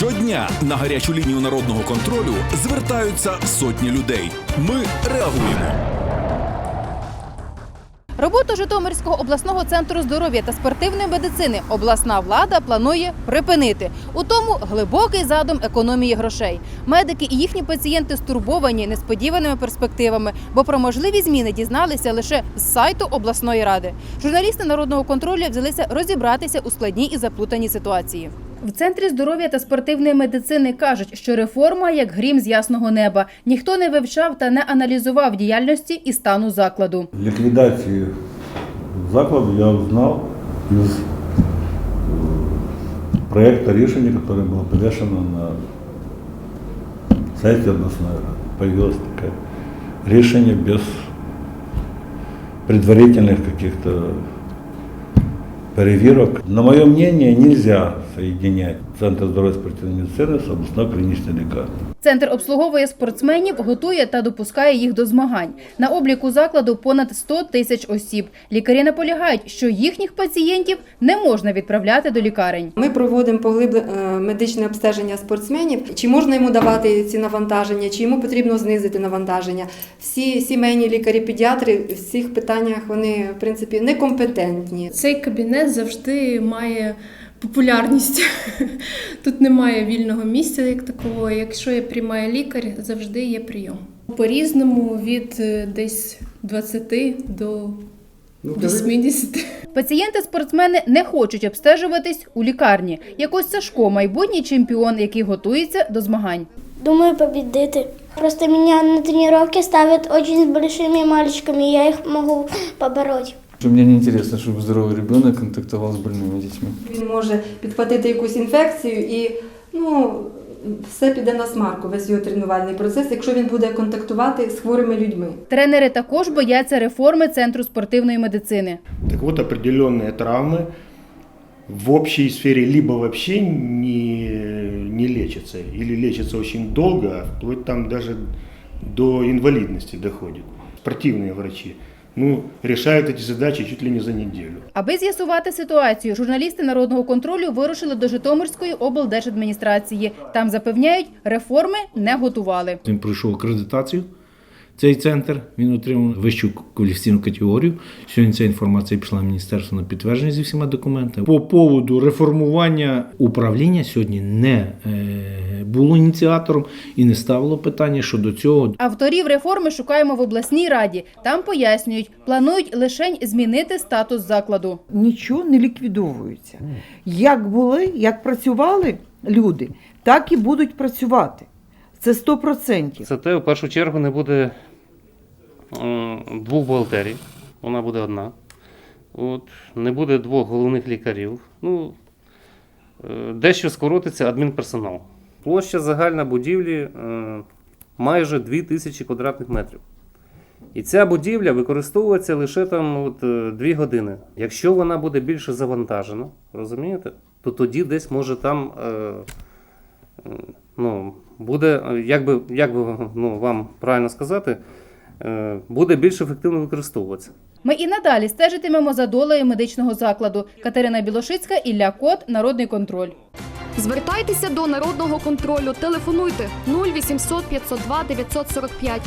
Щодня на гарячу лінію народного контролю звертаються сотні людей. Ми реагуємо. Роботу Житомирського обласного центру здоров'я та спортивної медицини обласна влада планує припинити. У тому глибокий задум економії грошей. Медики і їхні пацієнти стурбовані несподіваними перспективами, бо про можливі зміни дізналися лише з сайту обласної ради. Журналісти народного контролю взялися розібратися у складній і заплутаній ситуації. В центрі здоров'я та спортивної медицини кажуть, що реформа як грім з ясного неба. Ніхто не вивчав та не аналізував діяльності і стану закладу. Ликвидацию закладу я узнал из э, проекта решения, которое было повешено на сайте областной рады. Появилось такое решение без предварительных каких-то проверок. На мое мнение, нельзя соединять Центр здоровья спортивной медицины с областной клиничной лекарней. Центр обслуговує спортсменів, готує та допускає їх до змагань. На обліку закладу понад 100 тисяч осіб. Лікарі наполягають, що їхніх пацієнтів не можна відправляти до лікарень. Ми проводимо поглибле медичне обстеження спортсменів. Чи можна йому давати ці навантаження, чи йому потрібно знизити навантаження. Всі сімейні лікарі-педіатри в цих питаннях вони в принципі некомпетентні. Цей кабінет завжди має популярність. Тут немає вільного місця як такого. Якщо є приймає лікар, завжди є прийом. По-різному від е, десь 20 до 80. Пацієнти-спортсмени не хочуть обстежуватись у лікарні. Якось Сашко, майбутній чемпіон, який готується до змагань. Думаю победить. Просто меня на тренировке ставят очень с большими мальчиками, я их могу побороть. Мне не интересно, чтобы здоровый ребенок контактовал с больными детьми. Він може підхватити якусь інфекцію і ну, все піде на смарку, весь його тренувальний процес, якщо він буде контактувати з хворими людьми. Тренери також бояться реформи центру спортивної медицини. Так вот, определенные травмы в общей сфере либо вообще не, не лечатся, или лечатся очень долго, а вплоть там даже до инвалидности доходит. Спортивные врачи ну, решают эти задачи чуть ли не за неделю. Аби з'ясувати ситуацію, журналісти народного контролю вирушили до Житомирської облдержадміністрації. Там запевняють, реформи не готували. Він пройшов акредитацію. Цей центр він отримав вищу кваліфікаційну категорію. Сьогодні ця інформація пішла в міністерство на підтвердження зі всіма документами. По поводу реформування управління сьогодні не е, було ініціатором і не ставило питання щодо цього. Авторів реформи шукаємо в обласній раді. Там пояснюють, планують лишень змінити статус закладу. нічого не ліквідовується. Як були, як працювали люди, так і будуть працювати. Це 100%. Це те, в першу чергу, не буде двох бухгалтерій, вона буде одна. От, не буде двох головних лікарів. Ну, е, дещо скоротиться адмінперсонал. Площа загальна будівлі е, майже 2000 квадратних метрів. І ця будівля використовується лише там от, е, 2 години. Якщо вона буде більше завантажена, розумієте, то тоді десь може там. Е, е, ну, буде, е, як би, як би ну, вам правильно сказати, е, буде більш ефективно використовуватися. Ми і надалі стежитимемо за долею медичного закладу. Катерина Білошицька, Ілля Кот, Народний контроль. Звертайтеся до народного контролю. Телефонуйте 0800 502 945